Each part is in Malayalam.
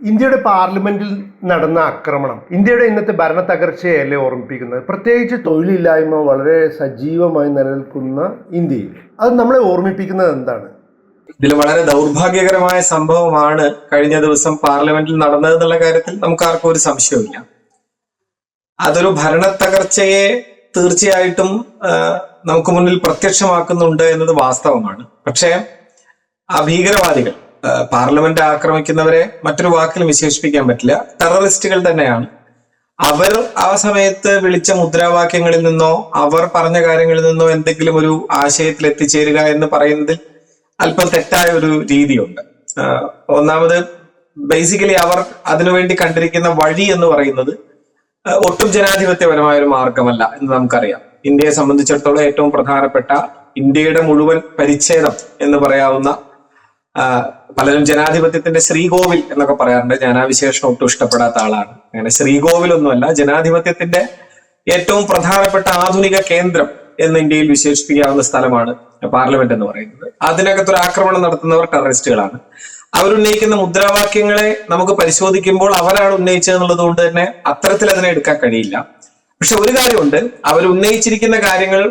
ഇന്ത്യയുടെ പാർലമെന്റിൽ നടന്ന ആക്രമണം ഇന്ത്യയുടെ ഇന്നത്തെ ഭരണ തകർച്ചയല്ലേ ഓർമ്മിപ്പിക്കുന്നത്? പ്രത്യേകിച്ച് തൊഴിലില്ലായ്മ വളരെ സജീവമായി നിലനിൽക്കുന്ന ഇന്ത്യയിൽ. അത് നമ്മളെ ഓർമ്മിപ്പിക്കുന്നത് എന്താണ്? ഇതിൽ വളരെ ദൗർഭാഗ്യകരമായ സംഭവമാണ് കഴിഞ്ഞ ദിവസം പാർലമെന്റിൽ നടന്നത് എന്നുള്ള കാര്യത്തിൽ നമുക്ക് ആർക്കും ഒരു സംശയമില്ല അതൊരു ഭരണ തകർച്ചയെ തീർച്ചയായിട്ടും നമുക്ക് മുന്നിൽ പ്രത്യക്ഷമാക്കുന്നുണ്ട് എന്നത് വാസ്തവമാണ്. പക്ഷേ ആ ഭീകരവാദികൾ പാർലമെന്റ് ആക്രമിക്കുന്നവരെ മറ്റൊരു വാക്കിൽ വിശേഷിപ്പിക്കാൻ പറ്റില്ല. ടെററിസ്റ്റുകൾ തന്നെയാണ്. അവർ ആ സമയത്ത് വിളിച്ച മുദ്രാവാക്യങ്ങളിൽ നിന്നോ അവർ പറഞ്ഞ കാര്യങ്ങളിൽ നിന്നോ എന്തെങ്കിലും ഒരു ആശയത്തിൽ എത്തിച്ചേരുക എന്ന് പറയുന്നതിൽ അല്പം തെറ്റായ ഒരു രീതിയുണ്ട്. ഒന്നാമത് ബേസിക്കലി അവർ അതിനുവേണ്ടി കണ്ടിരിക്കുന്ന വഴി എന്ന് പറയുന്നത് ഒട്ടും ജനാധിപത്യപരമായ ഒരു മാർഗമല്ല എന്ന് നമുക്കറിയാം. ഇന്ത്യയെ സംബന്ധിച്ചിടത്തോളം ഏറ്റവും പ്രധാനപ്പെട്ട ഇന്ത്യയുടെ മുഴുവൻ പരിച്ഛേദം എന്ന് പറയാവുന്ന പലരും ജനാധിപത്യത്തിന്റെ ശ്രീകോവിൽ എന്നൊക്കെ പറയാറുണ്ട്. ഞാൻ ആ വിശേഷണം ഒട്ടും ഇഷ്ടപ്പെടാത്ത ആളാണ്. അങ്ങനെ ശ്രീകോവിൽ ഒന്നുമല്ല ജനാധിപത്യത്തിന്റെ ഏറ്റവും പ്രധാനപ്പെട്ട ആധുനിക കേന്ദ്രം എന്ന് ഇന്ത്യയിൽ വിശേഷിപ്പിക്കാവുന്ന സ്ഥലമാണ് പാർലമെന്റ് എന്ന് പറയുന്നത്. അതിനകത്തൊരു ആക്രമണം നടത്തുന്നവർ ടെററിസ്റ്റുകളാണ്. അവരുന്നയിക്കുന്ന മുദ്രാവാക്യങ്ങളെ നമുക്ക് പരിശോധിക്കുമ്പോൾ അവരാണ് ഉന്നയിച്ചത് എന്നുള്ളത് കൊണ്ട് തന്നെ അത്തരത്തിൽ അതിനെ എടുക്കാൻ കഴിയില്ല. പക്ഷെ ഒരു കാര്യമുണ്ട്. അവർ ഉന്നയിച്ചിരിക്കുന്ന കാര്യങ്ങൾ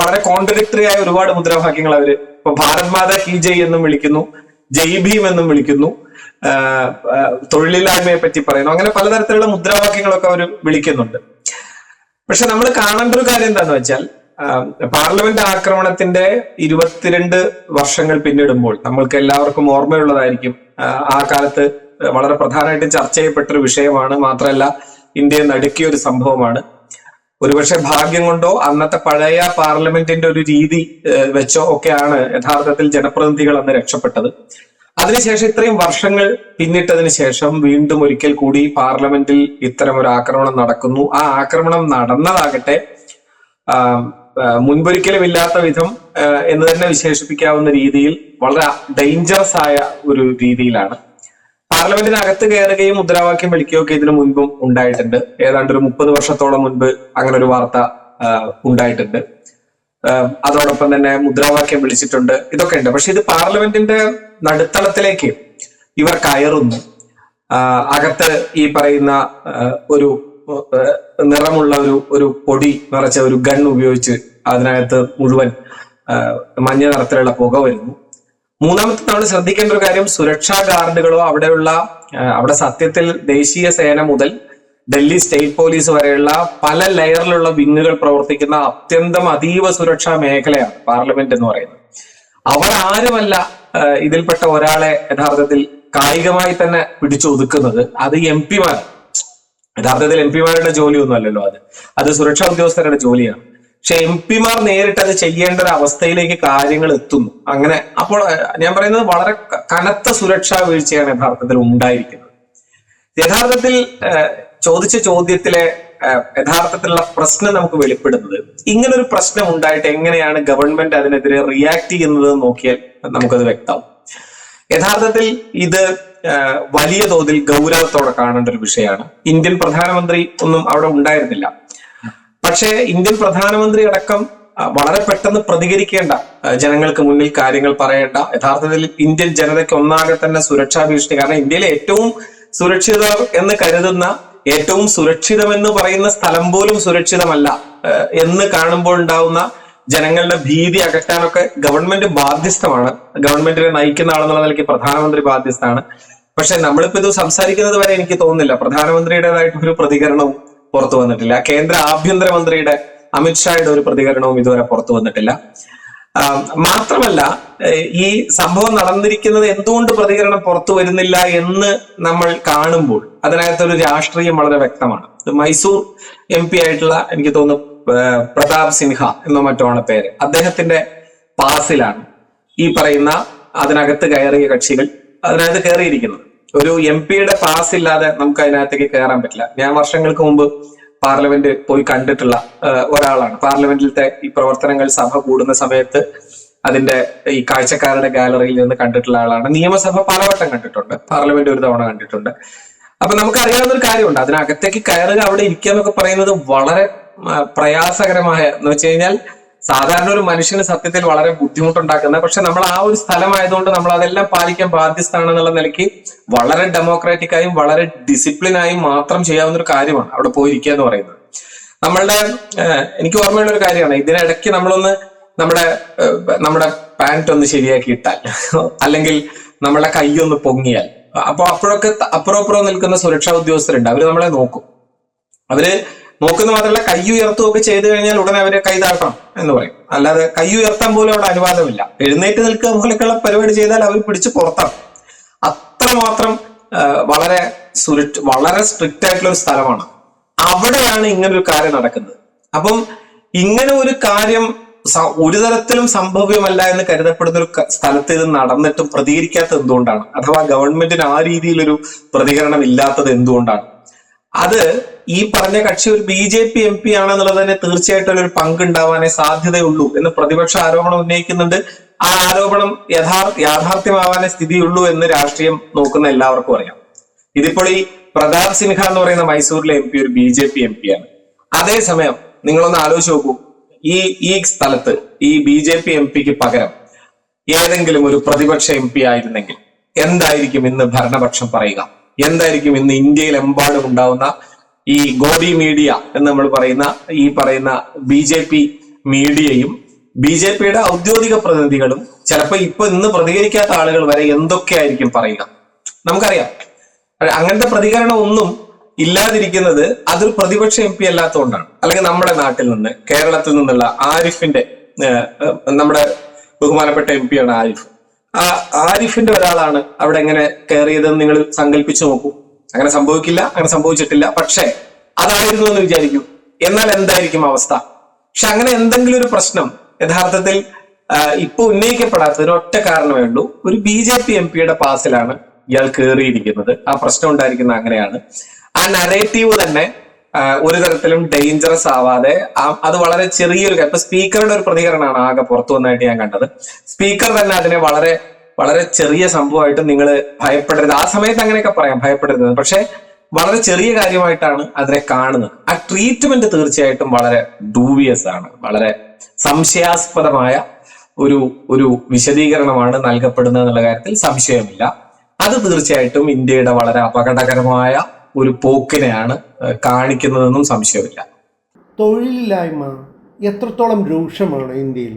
വളരെ കോൺട്രഡിക്ടറി ആയ ഒരുപാട് മുദ്രാവാക്യങ്ങൾ അവർ ഇപ്പൊ ഭാരത് മാതാ കി ജയ് എന്നും വിളിക്കുന്നു. ജയ് ഭീം എന്നും വിളിക്കുന്നു. തൊഴിലില്ലായ്മയെ പറ്റി പറയുന്നു. അങ്ങനെ പലതരത്തിലുള്ള മുദ്രാവാക്യങ്ങളൊക്കെ അവർ വിളിക്കുന്നുണ്ട്. പക്ഷെ നമ്മൾ കാണേണ്ട ഒരു കാര്യം എന്താന്ന് വെച്ചാൽ പാർലമെന്റ് ആക്രമണത്തിന്റെ ഇരുപത്തിരണ്ട് വർഷങ്ങൾ പിന്നിടുമ്പോൾ നമ്മൾക്ക് എല്ലാവർക്കും ഓർമ്മയുള്ളതായിരിക്കും. ആ കാലത്ത് വളരെ പ്രധാനമായിട്ട് ചർച്ച ചെയ്യപ്പെട്ട ഒരു വിഷയമാണ്. മാത്രമല്ല ഇന്ത്യയെ നടുക്കിയ ഒരു സംഭവമാണ്. ഒരുപക്ഷെ ഭാഗ്യം കൊണ്ടോ അന്നത്തെ പഴയ പാർലമെന്റിന്റെ ഒരു രീതി വെച്ചോ ഒക്കെയാണ് യഥാർത്ഥത്തിൽ ജനപ്രതിനിധികൾ അന്ന് രക്ഷപ്പെട്ടത്. അതിനുശേഷം ഇത്രയും വർഷങ്ങൾ പിന്നിട്ടതിന് ശേഷം വീണ്ടും ഒരിക്കൽ കൂടി പാർലമെന്റിൽ ഇത്തരം ഒരു ആക്രമണം നടക്കുന്നു. ആ ആക്രമണം നടന്നതാകട്ടെ മുൻപൊരിക്കലും ഇല്ലാത്ത വിധം എന്ന് തന്നെ വിശേഷിപ്പിക്കാവുന്ന രീതിയിൽ വളരെ ഡേഞ്ചറസ് ആയ ഒരു രീതിയിലാണ്. പാർലമെന്റിനകത്ത് കയറുകയും മുദ്രാവാക്യം വിളിക്കുകയും ഒക്കെ ഇതിനു മുൻപും ഉണ്ടായിട്ടുണ്ട്. ഏതാണ്ട് ഒരു മുപ്പത് വർഷത്തോളം മുൻപ് അങ്ങനെ ഒരു വാർത്ത ഉണ്ടായിട്ടുണ്ട്. അതോടൊപ്പം തന്നെ മുദ്രാവാക്യം വിളിച്ചിട്ടുണ്ട്. ഇതൊക്കെ ഉണ്ട് പക്ഷെ ഇത് പാർലമെന്റിന്റെ നടുത്തളത്തിലേക്ക് ഇവർ കയറുന്നു. അകത്ത് ഈ പറയുന്ന ഒരു നിറമുള്ള ഒരു ഒരു പൊടി നിറച്ച ഒരു ഗൺ ഉപയോഗിച്ച് അതിനകത്ത് മുഴുവൻ മഞ്ഞ നിറത്തിലുള്ള പുക വരുന്നു. മൂന്നാമത്തെ നമ്മൾ ശ്രദ്ധിക്കേണ്ട ഒരു കാര്യം സുരക്ഷാ ഗാർഡുകളോ അവിടെയുള്ള അവിടെ സത്യത്തിൽ ദേശീയ സേന മുതൽ ഡൽഹി സ്റ്റേറ്റ് പോലീസ് വരെയുള്ള പല ലെയറിലുള്ള വിങ്ങുകൾ പ്രവർത്തിക്കുന്ന അത്യന്തം അതീവ സുരക്ഷാ മേഖലയാണ് പാർലമെന്റ് എന്ന് പറയുന്നത്. അവർ ആരുമല്ല ഇതിൽപ്പെട്ട ഒരാളെ യഥാർത്ഥത്തിൽ കായികമായി തന്നെ പിടിച്ചൊതുക്കുന്നത് അത് എം പിമാർ യഥാർത്ഥത്തിൽ എം പിമാരുടെ ജോലിയൊന്നും അല്ലല്ലോ അത്. അത് സുരക്ഷാ ഉദ്യോഗസ്ഥരുടെ ജോലിയാണ്. പക്ഷെ എം പിമാർ നേരിട്ട് അത് ചെയ്യേണ്ട ഒരു അവസ്ഥയിലേക്ക് കാര്യങ്ങൾ എത്തുന്നു. അങ്ങനെ അപ്പോൾ ഞാൻ പറയുന്നത് വളരെ കനത്ത സുരക്ഷാ വീഴ്ചയാണ് യഥാർത്ഥത്തിൽ ഉണ്ടായിരിക്കുന്നത്. യഥാർത്ഥത്തിൽ ചോദിച്ച ചോദ്യത്തിലെ യഥാർത്ഥത്തിലുള്ള പ്രശ്നം നമുക്ക് വെളിപ്പെടുന്നത് ഇങ്ങനൊരു പ്രശ്നം ഉണ്ടായിട്ട് എങ്ങനെയാണ് ഗവൺമെന്റ് അതിനെതിരെ റിയാക്ട് ചെയ്യുന്നത് നോക്കിയാൽ നമുക്കത് വ്യക്തമാവും. യഥാർത്ഥത്തിൽ ഇത് വലിയ തോതിൽ ഗൗരവത്തോടെ കാണേണ്ട ഒരു വിഷയമാണ്. ഇന്ത്യൻ പ്രധാനമന്ത്രി ഒന്നും അവിടെ ഉണ്ടായിരുന്നില്ല. പക്ഷേ ഇന്ത്യൻ പ്രധാനമന്ത്രി അടക്കം വളരെ പെട്ടെന്ന് പ്രതികരിക്കേണ്ട ജനങ്ങൾക്ക് മുന്നിൽ കാര്യങ്ങൾ പറയേണ്ട യഥാർത്ഥത്തിൽ ഇന്ത്യൻ ജനതയ്ക്ക് ഒന്നാകെ തന്നെ സുരക്ഷാ ഭീഷണി. കാരണം ഇന്ത്യയിലെ ഏറ്റവും സുരക്ഷിത എന്ന് കരുതുന്ന ഏറ്റവും സുരക്ഷിതമെന്ന് പറയുന്ന സ്ഥലം പോലും സുരക്ഷിതമല്ല എന്ന് കാണുമ്പോൾ ഉണ്ടാവുന്ന ജനങ്ങളുടെ ഭീതി അകറ്റാനൊക്കെ ഗവൺമെന്റ് ബാധ്യസ്ഥമാണ്. ഗവൺമെന്റിനെ നയിക്കുന്ന ആളെന്നുള്ള നിലയ്ക്ക് പ്രധാനമന്ത്രി ബാധ്യസ്ഥമാണ് പക്ഷെ നമ്മളിപ്പോ ഇത് സംസാരിക്കുന്നത് വരെ എനിക്ക് തോന്നുന്നില്ല. പ്രധാനമന്ത്രിയുടേതായിട്ട് ഒരു പ്രതികരണവും പുറത്തു വന്നിട്ടില്ല. കേന്ദ്ര ആഭ്യന്തരമന്ത്രിയുടെ അമിത്ഷായുടെ ഒരു പ്രതികരണവും ഇതുവരെ പുറത്തു വന്നിട്ടില്ല. മാത്രമല്ല ഈ സംഭവം നടന്നിരിക്കുന്നത് എന്തുകൊണ്ട് പ്രതികരണം പുറത്തു വരുന്നില്ല എന്ന് നമ്മൾ കാണുമ്പോൾ അതിനകത്തൊരു രാഷ്ട്രീയം വളരെ വ്യക്തമാണ്. മൈസൂർ എം പി ആയിട്ടുള്ള എനിക്ക് തോന്നുന്നു പ്രതാപ് സിൻഹ എന്നോ മറ്റോ ആണ് പേര്. അദ്ദേഹത്തിന്റെ പാസിലാണ് ഈ പറയുന്ന അതിനകത്ത് കയറിയ കക്ഷികൾ അതിനകത്ത് കയറിയിരിക്കുന്നത്. ഒരു എം പിയുടെ പാസ് ഇല്ലാതെ നമുക്ക് അതിനകത്തേക്ക് കയറാൻ പറ്റില്ല. ഞാൻ വർഷങ്ങൾക്ക് മുമ്പ് പാർലമെന്റ് പോയി കണ്ടിട്ടുള്ള ഒരാളാണ്. പാർലമെന്റിലത്തെ ഈ പ്രവർത്തനങ്ങൾ സഭ കൂടുന്ന സമയത്ത് അതിന്റെ ഈ കാഴ്ചക്കാരുടെ ഗാലറിയിൽ നിന്ന് കണ്ടിട്ടുള്ള ആളാണ്. നിയമസഭ പലവട്ടം കണ്ടിട്ടുണ്ട്. പാർലമെന്റ് ഒരു തവണ കണ്ടിട്ടുണ്ട്. അപ്പൊ നമുക്കറിയാവുന്ന ഒരു കാര്യമുണ്ട്. അതിനകത്തേക്ക് കയറുക അവിടെ ഇരിക്കുക എന്നൊക്കെ പറയുന്നത് വളരെ പ്രയാസകരമായ എന്ന് വെച്ച് കഴിഞ്ഞാൽ സാധാരണ ഒരു മനുഷ്യന് സത്യത്തിൽ വളരെ ബുദ്ധിമുട്ടുണ്ടാക്കുന്ന പക്ഷെ നമ്മൾ ആ ഒരു സ്ഥലമായതുകൊണ്ട് നമ്മൾ അതെല്ലാം പാലിക്കാൻ ബാധ്യസ്ഥാണെന്നുള്ള നിലയ്ക്ക് വളരെ ഡെമോക്രാറ്റിക് ആയും വളരെ ഡിസിപ്ലിനായും മാത്രം ചെയ്യാവുന്ന ഒരു കാര്യമാണ് അവിടെ പോയിരിക്കുക എന്ന് പറയുന്നത്. നമ്മളുടെ എനിക്ക് ഓർമ്മയുള്ള ഒരു കാര്യമാണ്. ഇതിനിടയ്ക്ക് നമ്മളൊന്ന് നമ്മുടെ നമ്മുടെ പാന്റ് ഒന്ന് ശരിയാക്കി ഇട്ടാൽ അല്ലെങ്കിൽ നമ്മുടെ കൈയൊന്ന് പൊങ്ങിയാൽ. അപ്പൊ അപ്പോഴൊക്കെ അപ്പുറം അപ്പുറം നിൽക്കുന്ന സുരക്ഷാ ഉദ്യോഗസ്ഥരുണ്ട്. അവർ നമ്മളെ നോക്കും. അവർ നോക്കുന്ന മാത്രമല്ല കൈ ഉയർത്തുകയൊക്കെ ചെയ്തു കഴിഞ്ഞാൽ ഉടനെ അവരെ കൈ താഴ്ത്തണം എന്ന് പറയും. അല്ലാതെ കൈ ഉയർത്താൻ പോലും അവിടെ അനുവാദമില്ല. എഴുന്നേറ്റ് നിൽക്കുക പോലെയൊക്കെയുള്ള പരിപാടി ചെയ്താൽ അവർ പിടിച്ച് പുറത്താക്കും അത്രമാത്രം വളരെ സുരക്ഷ വളരെ സ്ട്രിക്റ്റ് ആയിട്ടുള്ള ഒരു സ്ഥലമാണ്. അവിടെയാണ് ഇങ്ങനെ ഒരു കാര്യം നടക്കുന്നത്. അപ്പം ഇങ്ങനെ ഒരു കാര്യം ഒരു തരത്തിലും സംഭവ്യമല്ല എന്ന് കരുതപ്പെടുന്ന ഒരു സ്ഥലത്ത് ഇത് നടന്നിട്ടും പ്രതികരിക്കാത്തത് എന്തുകൊണ്ടാണ്? അഥവാ ഗവൺമെന്റിന് ആ രീതിയിലൊരു പ്രതികരണം ഇല്ലാത്തത് എന്തുകൊണ്ടാണ്? അത് ഈ പറഞ്ഞ കക്ഷി ഒരു B J P M P ആണെന്നുള്ളത് തന്നെ തീർച്ചയായിട്ടും ഒരു പങ്കുണ്ടാവാനേ സാധ്യതയുള്ളൂ എന്ന് പ്രതിപക്ഷ ആരോപണം ഉന്നയിക്കുന്നുണ്ട്. ആ ആരോപണം യഥാർത്ഥ യാഥാർത്ഥ്യമാവാനേ സ്ഥിതിയുള്ളൂ എന്ന് രാഷ്ട്രീയം നോക്കുന്ന എല്ലാവർക്കും അറിയാം. ഇതിപ്പോൾ ഈ പ്രതാപ് സിൻഹ എന്ന് പറയുന്ന മൈസൂരിലെ എം പി ഒരു B J P M P ആണ്. അതേസമയം നിങ്ങളൊന്ന് ആലോചിച്ച് നോക്കൂ. ഈ ഈ സ്ഥലത്ത് ഈ ബി ജെ പി എം പിക്ക് പകരം ഏതെങ്കിലും ഒരു പ്രതിപക്ഷ എം പി ആയിരുന്നെങ്കിൽ എന്തായിരിക്കും ഇന്ന് ഭരണപക്ഷം പറയുക? എന്തായിരിക്കും ഇന്ന് ഇന്ത്യയിൽ എമ്പാടും ഉണ്ടാവുന്ന ഈ ഗോഡി മീഡിയ എന്ന് നമ്മൾ പറയുന്ന ഈ പറയുന്ന ബി ജെ പി മീഡിയയും ബി ജെ പിയുടെ ഔദ്യോഗിക പ്രതിനിധികളും ചിലപ്പോൾ ഇപ്പൊ ഇന്ന് പ്രതികരിക്കാത്ത ആളുകൾ വരെ എന്തൊക്കെയായിരിക്കും പറയുക? നമുക്കറിയാം. അങ്ങനത്തെ പ്രതികരണം ഒന്നും ഇല്ലാതിരിക്കുന്നത് അതൊരു പ്രതിപക്ഷ എം പി അല്ലാത്തതുകൊണ്ടാണ്. അല്ലെങ്കിൽ നമ്മുടെ നാട്ടിൽ നിന്ന് കേരളത്തിൽ നിന്നുള്ള ആരിഫിന്റെ നമ്മുടെ ബഹുമാനപ്പെട്ട എം പിയാണ് ആരിഫ്. ആ ആരിഫിന്റെ ഒരാളാണ് അവിടെ എങ്ങനെ കയറിയതെന്ന് നിങ്ങൾ സങ്കല്പിച്ചു നോക്കൂ. അങ്ങനെ സംഭവിക്കില്ല അങ്ങനെ സംഭവിച്ചിട്ടില്ല. പക്ഷേ അതായിരുന്നു എന്ന് വിചാരിക്കൂ. എന്നാൽ എന്തായിരിക്കും അവസ്ഥ? പക്ഷെ അങ്ങനെ എന്തെങ്കിലും ഒരു പ്രശ്നം യഥാർത്ഥത്തിൽ ഇപ്പൊ ഇപ്പൊ ഉന്നയിക്കപ്പെടാത്തതിന് ഒറ്റ കാരണമേ ഉള്ളൂ. ഒരു ബി ജെ പി എം പിയുടെ പാസിലാണ് ഇയാൾ കയറിയിരിക്കുന്നത്. ആ പ്രശ്നം ഉണ്ടായിരിക്കുന്നത് അങ്ങനെയാണ്. ആ നരേറ്റീവ് തന്നെ ഒരു തരത്തിലും ഡേഞ്ചറസ് ആവാതെ അത് വളരെ ചെറിയൊരു. ഇപ്പൊ സ്പീക്കറുടെ ഒരു പ്രതികരണമാണ് ആകെ പുറത്തു വന്നതായിട്ട് ഞാൻ കണ്ടത്. സ്പീക്കർ തന്നെ അതിനെ വളരെ വളരെ ചെറിയ സംഭവമായിട്ട് നിങ്ങൾ ഭയപ്പെടരുത്. ആ സമയത്ത് അങ്ങനെയൊക്കെ പറയാം ഭയപ്പെടരുത്. പക്ഷെ വളരെ ചെറിയ കാര്യമായിട്ടാണ് അതിനെ കാണുന്നത്. ആ ട്രീറ്റ്മെന്റ് തീർച്ചയായിട്ടും വളരെ ഡൂവിയസ് ആണ്. വളരെ സംശയാസ്പദമായ ഒരു ഒരു വിശദീകരണമാണ് നൽകപ്പെടുന്നത് എന്നുള്ള കാര്യത്തിൽ സംശയമില്ല. അത് തീർച്ചയായിട്ടും ഇന്ത്യയുടെ വളരെ അപകടകരമായ ഒരു പോക്കിനെയാണ് കാണിക്കുന്നതെന്നും സംശയമില്ല. തൊഴിലില്ലായ്മ എത്രത്തോളം രൂക്ഷമാണ് ഇന്ത്യയിൽ?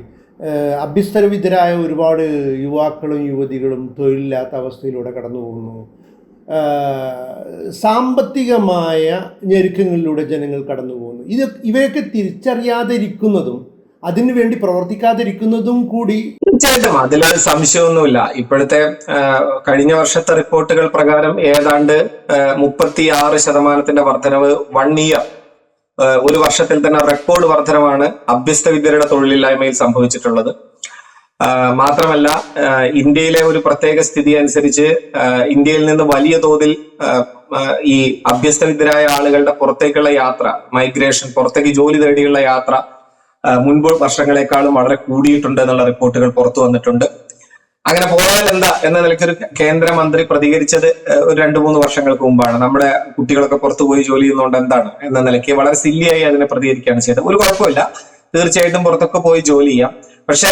അഭ്യസ്തരവിദ്യരായ ഒരുപാട് യുവാക്കളും യുവതികളും തൊഴിലില്ലാത്ത അവസ്ഥയിലൂടെ കടന്നു പോകുന്നു സാമ്പത്തികമായ ഞെരുക്കങ്ങളിലൂടെ ജനങ്ങൾ കടന്നു പോകുന്നു ഇത് ഇവയൊക്കെ തിരിച്ചറിയാതിരിക്കുന്നതും അതിനുവേണ്ടി പ്രവർത്തിക്കാതിരിക്കുന്നതും കൂടി തീർച്ചയായിട്ടും. അതിലൊരു സംശയമൊന്നുമില്ല. ഇപ്പോഴത്തെ കഴിഞ്ഞ വർഷത്തെ റിപ്പോർട്ടുകൾ പ്രകാരം ഏതാണ്ട് മുപ്പത്തി ആറ് ശതമാനത്തിന്റെ വർധനവ് വൺ ഇയർ ഒരു വർഷത്തിൽ തന്നെ റെക്കോർഡ് വർധനമാണ് അഭ്യസ്ത വിദ്യരുടെ തൊഴിലില്ലായ്മയിൽ സംഭവിച്ചിട്ടുള്ളത്. മാത്രമല്ല ഇന്ത്യയിലെ ഒരു പ്രത്യേക സ്ഥിതി അനുസരിച്ച് ഇന്ത്യയിൽ നിന്ന് വലിയ തോതിൽ ഈ അഭ്യസ്ത വിദ്യരായ ആളുകളുടെ പുറത്തേക്കുള്ള യാത്ര മൈഗ്രേഷൻ പുറത്തേക്ക് ജോലി തേടിയുള്ള യാത്ര മുൻപ് വർഷങ്ങളെക്കാളും വളരെ കൂടിയിട്ടുണ്ട് എന്നുള്ള റിപ്പോർട്ടുകൾ പുറത്തു വന്നിട്ടുണ്ട്. അങ്ങനെ പോയാൽ എന്താ എന്ന നിലയ്ക്ക് ഒരു കേന്ദ്രമന്ത്രി പ്രതികരിച്ചത് ഒരു രണ്ടു മൂന്ന് വർഷങ്ങൾക്ക് മുമ്പാണ്. നമ്മുടെ കുട്ടികളൊക്കെ പുറത്തു പോയി ജോലി ചെയ്യുന്നതുകൊണ്ട് എന്താണ് എന്ന നിലയ്ക്ക് വളരെ സില്ലിയായി അതിനെ പ്രതികരിക്കുകയാണ് ചെയ്തത്. ഒരു കുഴപ്പമില്ല. തീർച്ചയായിട്ടും പുറത്തൊക്കെ പോയി ജോലി ചെയ്യാം. പക്ഷെ